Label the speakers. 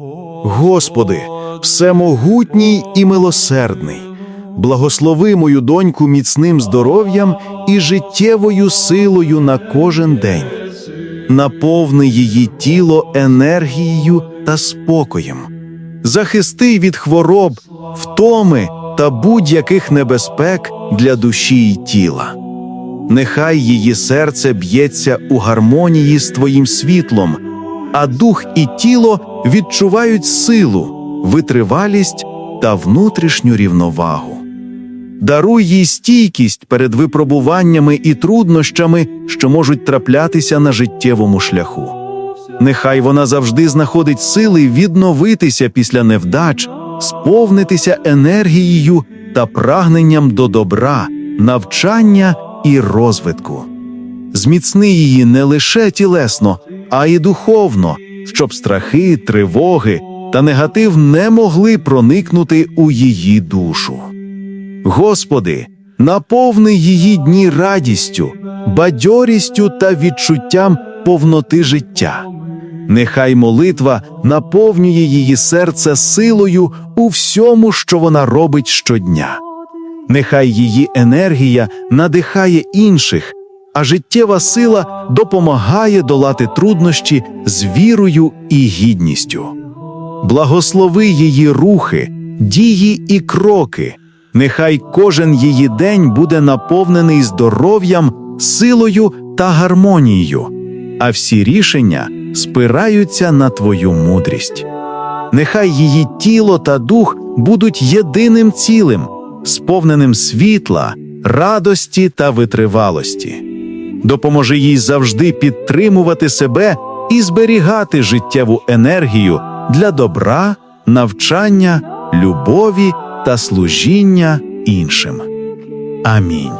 Speaker 1: Господи, всемогутній і милосердний, благослови мою доньку міцним здоров'ям і життєвою силою на кожен день. Наповни її тіло енергією та спокоєм. Захисти від хвороб, втоми та будь-яких небезпек для душі й тіла. Нехай її серце б'ється у гармонії з Твоїм світлом, а дух і тіло відчувають силу, витривалість та внутрішню рівновагу. Даруй їй стійкість перед випробуваннями і труднощами, що можуть траплятися на життєвому шляху. Нехай вона завжди знаходить сили відновитися після невдач, сповнитися енергією та прагненням до добра, навчання і розвитку. Зміцни її не лише тілесно, а й духовно, щоб страхи, тривоги та негатив не могли проникнути у її душу. Господи, наповни її дні радістю, бадьорістю та відчуттям повноти життя. Нехай молитва наповнює її серце силою у всьому, що вона робить щодня. Нехай її енергія надихає інших, а життєва сила допомагає долати труднощі з вірою і гідністю. Благослови її рухи, дії і кроки. Нехай кожен її день буде наповнений здоров'ям, силою та гармонією, а всі рішення спираються на твою мудрість. Нехай її тіло та дух будуть єдиним цілим, сповненим світла, радості та витривалості. Допоможи їй завжди підтримувати себе і зберігати життєву енергію для добра, навчання, любові та служіння іншим. Амінь.